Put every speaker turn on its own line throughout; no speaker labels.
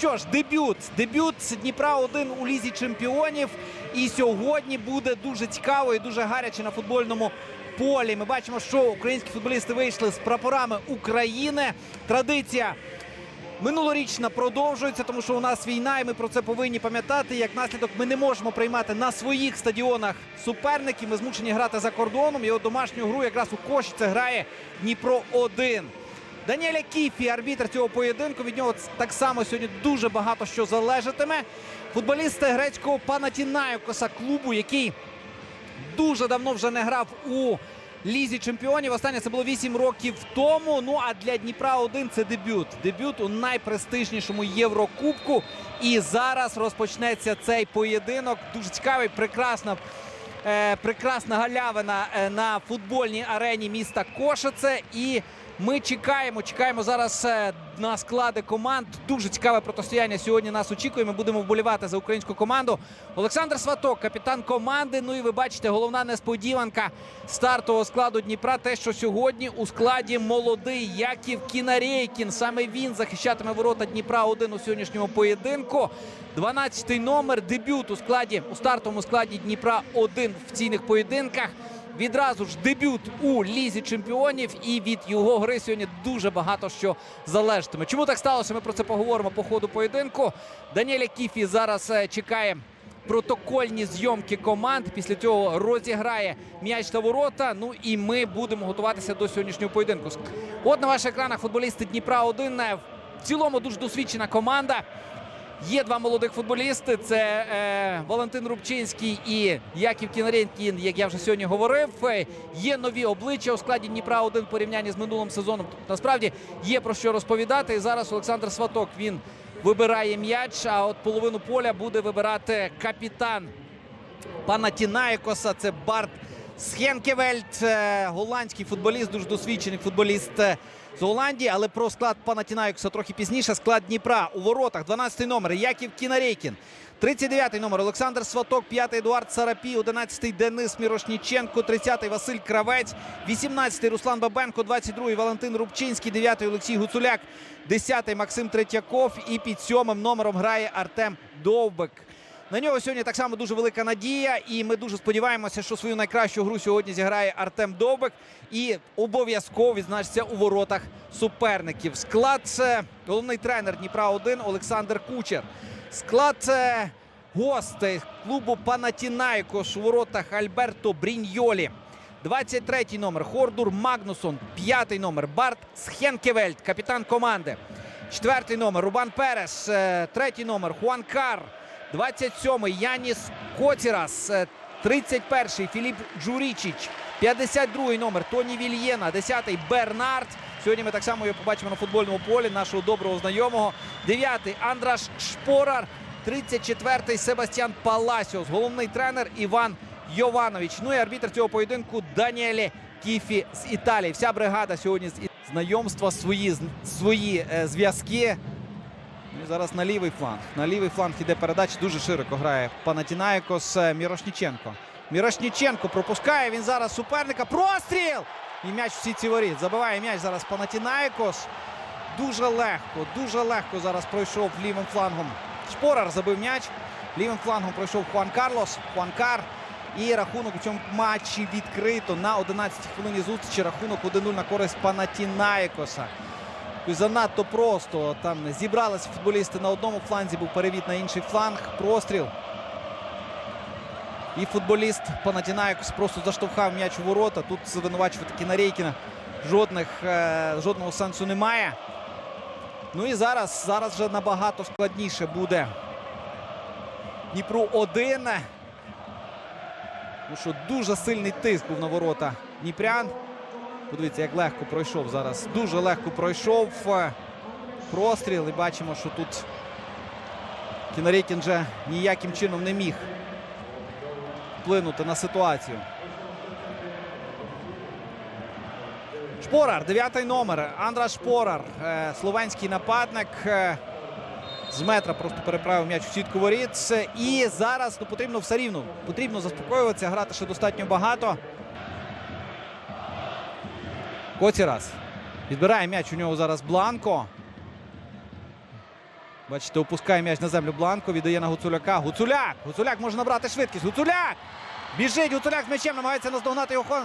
що ж, дебют. Дебют Дніпра 1 у лізі чемпіонів. І сьогодні буде дуже цікаво і дуже гаряче на футбольному полі. Ми бачимо, що українські футболісти вийшли з прапорами України. Традиція минулорічна продовжується, тому що у нас війна, і ми про це повинні пам'ятати. Як наслідок, ми не можемо приймати на своїх стадіонах суперників. Ми змушені грати за кордоном. От домашню гру якраз у Кошице грає Дніпро 1 Даніеля Кіфі, арбітр цього поєдинку. Від нього так само сьогодні дуже багато що залежатиме. Футболісти грецького Панатінаєкоса клубу, який дуже давно вже не грав у лізі чемпіонів. Останнє це було 8 років тому. Ну а для Дніпра 1 це дебют. Дебют у найпрестижнішому Єврокубку. І зараз розпочнеться цей поєдинок. Дуже цікавий, прекрасна. Е, прекрасна галявина е, на футбольній арені міста Кошице. І ми чекаємо, чекаємо зараз е, на склади команд. Дуже цікаве протистояння сьогодні нас очікує. Ми будемо вболівати за українську команду. Олександр Сваток, капітан команди. Ну і ви бачите, головна несподіванка стартового складу Дніпра. Те, що сьогодні у складі молодий Яків Кінарейкін. Саме він захищатиме ворота Дніпра 1 у сьогоднішньому поєдинку. 12-й номер дебют у складі у стартовому складі Дніпра 1 в ційних поєдинках. Відразу ж дебют у лізі чемпіонів, і від його гри сьогодні дуже багато що залежатиме. Чому так сталося? Ми про це поговоримо по ходу поєдинку. Даніеля Кіфі зараз е, чекає протокольні зйомки команд. Після цього розіграє м'яч та ворота. Ну і ми будемо готуватися до сьогоднішнього поєдинку. От на ваших екранах футболісти Дніпра 1 в цілому дуже досвідчена команда. Є два молодих футболісти: це е, Валентин Рубчинський і Яків Кінаренкін, як я вже сьогодні говорив. Е, Є нові обличчя у складі Дніпра 1 в порівнянні з минулим сезоном. Тобто, насправді є про що розповідати. І зараз Олександр Сваток він вибирає м'яч. А от половину поля буде вибирати капітан Панатінаєкоса. Це Барт Схенкевельт, е, голландський футболіст, дуже досвідчений футболіст е, з Голландії. Але про склад Панатінаєкоса трохи пізніше. Склад Дніпра у воротах. 12-й номер Яків Кінарейкін. 39-й номер Олександр Сваток, 5-й Едуард Сарапій, 11-й Денис Мірошніченко, 30-й Василь Кравець, 18-й Руслан Бабенко, 22-й Валентин Рубчинський, 9-й Олексій Гуцуляк, 10-й Максим Третьяков і під сьомим номером грає Артем Довбик. На нього сьогодні так само дуже велика надія, і ми дуже сподіваємося, що свою найкращу гру сьогодні зіграє Артем Довбик і обов'язково відзначиться у воротах суперників. Склад це головний тренер Дніпра 1 Олександр Кучер. Склад це гостей клубу Панатінайкош у воротах Альберто Бріньйолі. 23-й номер Хордур Магнусон. 5-й номер Барт Схенкевельт, капітан команди. Четвертий номер Рубан Перес. Е, Третій номер Хуан Кар. 27-й Яніс Коцірас. Е, 31-й Філіп Джурічіч. 52-й номер Тоні Вільєна. 10-й Бернард. Сьогодні ми так само його побачимо на футбольному полі нашого доброго знайомого. 9-й Андраш Шпорар. 34-й Себастьян Паласіос. Головний тренер Іван Йованович. Ну і арбітр цього поєдинку Даніелі Кіфі з Італії. Вся бригада сьогодні з знайомства, свої, свої е, зв'язки. Ну і зараз на лівий фланг. На лівий фланг іде передача. Дуже широко грає Панатінаєкос е, Мірошніченко. Мірошніченко пропускає. Він зараз суперника. Простріл! І м'яч в сітці воріт. Забиває м'яч зараз Панатінаєкос. Дуже легко, дуже легко зараз пройшов лівим флангом. Шпорар забив м'яч. Лівим флангом пройшов Хуан Карлос. Хуан Кар. І рахунок у цьому матчі відкрито на 11-й хвилині зустрічі. Рахунок 1-0 на користь Панатінаєкоса. Занадто просто. Там зібралися футболісти на одному фланзі, був перевід на інший фланг. Простріл. І футболіст Панатінаєкос просто заштовхав м'яч у ворота. Тут звинувачувати Кінарейкіна жодних, е, жодного сенсу немає. Ну і зараз, зараз вже набагато складніше буде Дніпру 1. Тому що дуже сильний тиск був на ворота Дніпрян. Подивіться, як легко пройшов зараз. Дуже легко пройшов е, простріл. І бачимо, що тут Кінарейкін вже ніяким чином не міг вплинути на ситуацію. Шпорар, дев'ятий номер. Андра Шпорар, е, словенський нападник. е, З метра просто переправив м'яч у сітку воріт. І зараз ну, потрібно все рівно. Потрібно заспокоюватися, грати ще достатньо багато. Коцірас. Відбирає м'яч у нього зараз Бланко. Бачите, опускає м'яч на землю Бланко, віддає на Гуцуляка. Гуцуляк! Гуцуляк може набрати швидкість. Гуцуляк! Біжить Гуцуляк з м'ячем, намагається наздогнати його.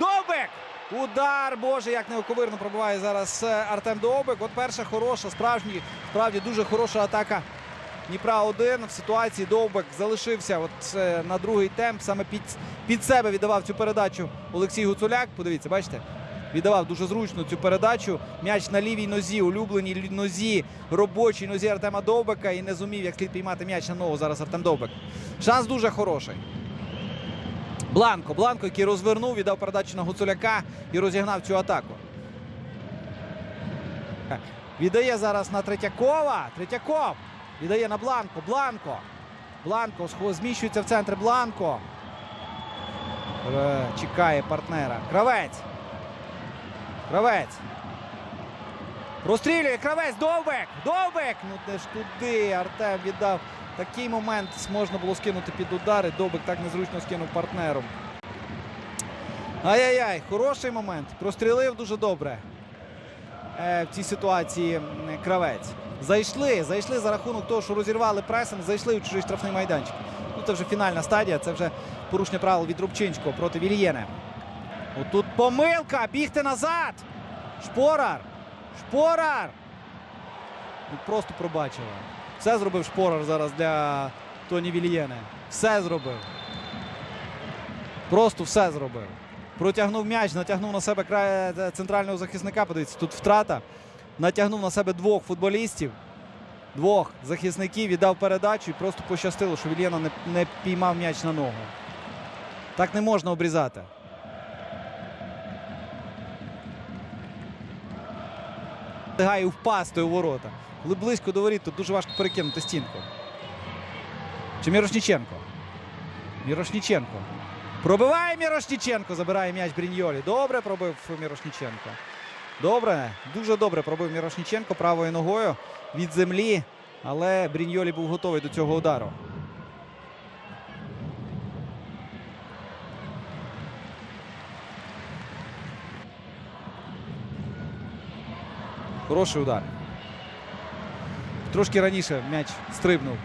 Довбик! Удар! Боже, як неоковирно пробиває зараз е, Артем Довбик. От перша хороша, справжній, справді дуже хороша атака Дніпра 1 в ситуації Довбик залишився от е, на другий темп. Саме під, під себе віддавав цю передачу Олексій Гуцуляк. Подивіться, бачите? Віддавав дуже зручно цю передачу. М'яч на лівій нозі, улюбленій нозі, робочій нозі Артема Довбика і не зумів як слід піймати м'яч на ногу зараз Артем Довбик. Шанс дуже хороший. Бланко, Бланко, який розвернув, віддав передачу на Гуцуляка і розігнав цю атаку. Віддає зараз на Третьякова. Третьяков. Віддає на Бланко. Бланко. Бланко зміщується в центр. Бланко. Е, Чекає партнера. Кравець. Кравець. Розстрілює. Кравець. Довбек. Довбек. Ну де ж туди. Артем віддав. Такий момент можна було скинути під удари. Довбек так незручно скинув партнером. Ай-яй-яй, хороший момент. Прострілив дуже добре. Е, в цій ситуації кравець. Зайшли, зайшли за рахунок того, що розірвали пресинг, зайшли у чужий штрафний майданчик. Ну, це вже фінальна стадія, це вже порушення правил від Рубчинського проти Вільєне. Отут помилка, бігти назад. Шпорар. Шпорар. Ну, просто пробачили. Все зробив Шпорар зараз для Тоні Вільєне. Все зробив. Просто все зробив. Протягнув м'яч, натягнув на себе край е, центрального захисника. Подивіться, тут втрата. Натягнув на себе двох футболістів, двох захисників, віддав передачу і просто пощастило, що Вільєна не, не піймав м'яч на ногу. Так не можна обрізати. Встигає впасти у ворота. Коли близько до воріт, то дуже важко перекинути стінку. Чи Мірошніченко? Мірошніченко. Пробиває Мірошніченко, забирає м'яч Бріньолі. Добре пробив Мірошніченко. Добре, дуже добре пробив Мірошніченко правою ногою від землі. Але Бріньолі був готовий до цього удару. Хороший удар. Трошки раніше м'яч стрибнув.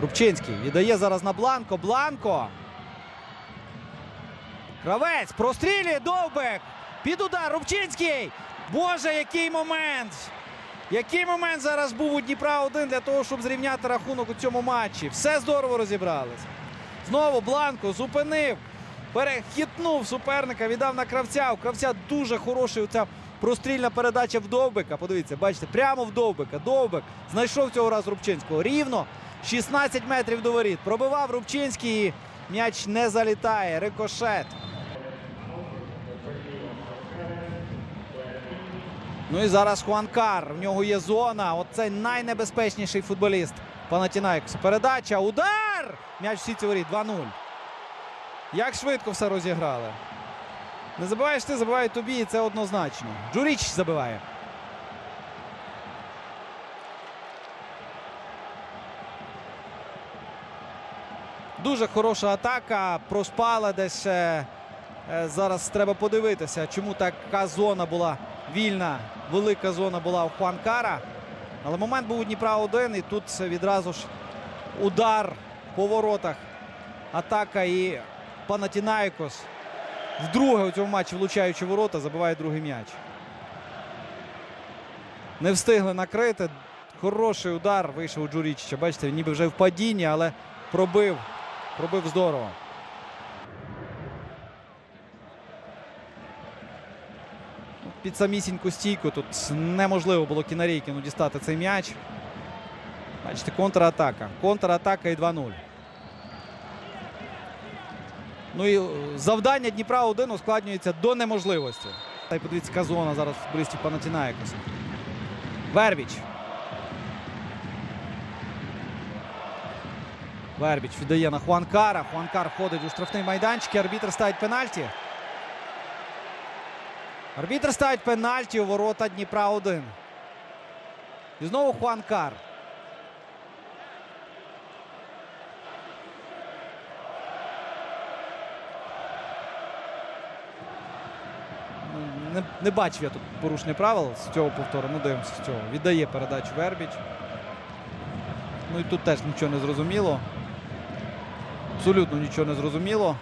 Рубчинський віддає зараз на Бланко. Бланко. Кравець прострілює Довбек. Під удар Рубчинський. Боже, який момент! Який момент зараз був у Дніпра 1 для того, щоб зрівняти рахунок у цьому матчі. Все здорово розібралися. Знову Бланко зупинив, перехитнув суперника, віддав на кравця. У кравця дуже хороша ця прострільна передача в Довбика. Подивіться, бачите, прямо в Довбика. Довбик знайшов цього разу Рубчинського. Рівно 16 метрів до воріт. Пробивав Рубчинський. і М'яч не залітає. Рикошет. Ну і зараз Хуанкар. В нього є зона. Оце найнебезпечніший футболіст Панатінайкоса. Передача. Удар! М'яч в сітці воріт. 2-0. Як швидко все розіграли. Не забуваєш ти, забиває тобі, і це однозначно. Джуріч забиває. Дуже хороша атака. Проспала десь. е, е, Зараз треба подивитися, чому така зона була вільна. Велика зона була у Хуанкара. Але момент був у Дніпра 1 і тут відразу ж удар по воротах. Атака і Панатінайкос. Вдруге у цьому матчі влучаючи ворота, забиває другий м'яч. Не встигли накрити. Хороший удар вийшов у Джурічича. Бачите, він ніби вже в падінні, але пробив. Пробив здорово. Під самісіньку стійку тут неможливо було Кінарейкіну дістати цей м'яч. Бачите, контратака. Контратака і 2-0. Ну і е, завдання Дніпра 1 ускладнюється до неможливості. Та й подивіться, яка зона зараз в футболістів Панатінаєкоса. Вербіч. Вербіч віддає на Хуанкара. Хуанкар входить у штрафний майданчик. і Арбітр ставить пенальті. Арбітр ставить пенальті у ворота Дніпра 1. І знову Хуанкар. Не, не бачив я тут порушення правил з цього повтору. Ну, дивимося з цього. Віддає передачу Вербіч. Ну і тут теж нічого не зрозуміло. Абсолютно нічого не зрозуміло.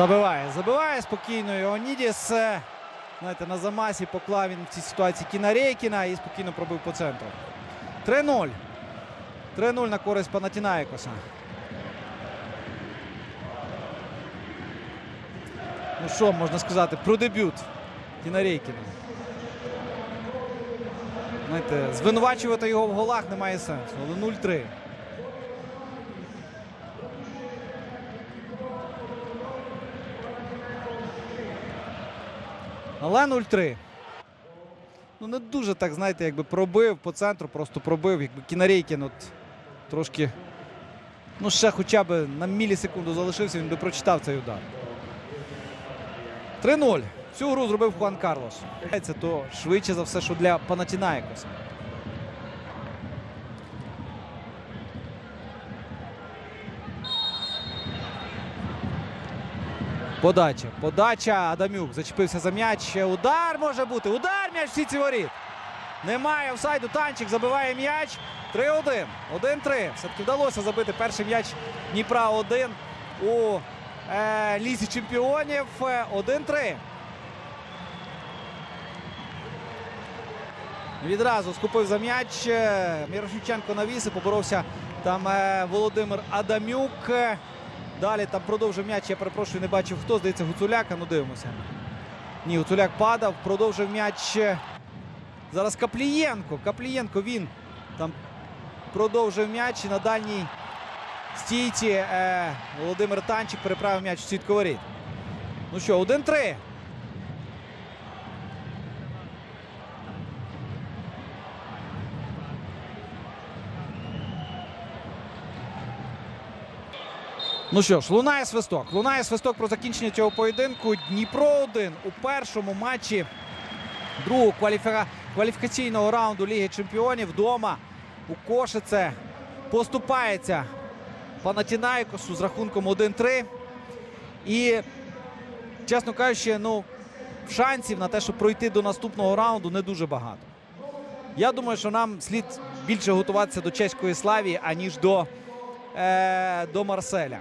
Забиває, забиває спокійно Іонідіс. Е, Знаєте, на замасі поклав він в цій ситуації Кіна Рейкіна і спокійно пробив по центру. 3-0. 3-0 на користь Панатінаєкоса. Ну що можна сказати про дебют Кіна Рейкіна. Знаєте, звинувачувати його в голах немає сенсу. Але 0-3. Але 0-3. Ну, не дуже так, знаєте, якби пробив по центру, просто пробив. Якби Кінарейкін от трошки. Ну, ще хоча б на мілісекунду залишився, він би прочитав цей удар. 3-0. Цю гру зробив Хуан Карлос. Це то швидше за все, що для Панатінаєкоса. Подача. Подача. Адамюк зачепився за м'яч. Удар може бути. Удар м'яч в сітці воріт. Немає офсайду. Танчик забиває м'яч. 3-1. 1-3. Все-таки вдалося забити перший м'яч Дніпра 1 у е, лізі чемпіонів. Е, 1-3. Відразу скупив за м'яч. Е, Мірошниченко навіс і поборовся там е, Володимир Адамюк. Далі там продовжив м'яч. Я перепрошую, не бачив хто. Здається, Гуцуляка. Ну дивимося. Ні, Гуцуляк падав, продовжив м'яч. е, Зараз Каплієнко. Каплієнко він там продовжив м'яч і на дальній стійці е, Володимир Танчик переправив м'яч в сітку. Ну що, 1-3. Ну що ж, лунає свисток. Лунає свисток про закінчення цього поєдинку. Дніпро 1 у першому матчі другого кваліфіка... кваліфікаційного раунду Ліги Чемпіонів вдома у Кошице поступається Панатінайкосу з рахунком 1-3. І, чесно кажучи, ну, шансів на те, щоб пройти до наступного раунду, не дуже багато. Я думаю, що нам слід більше готуватися до чеської славі, аніж до, е, до Марселя.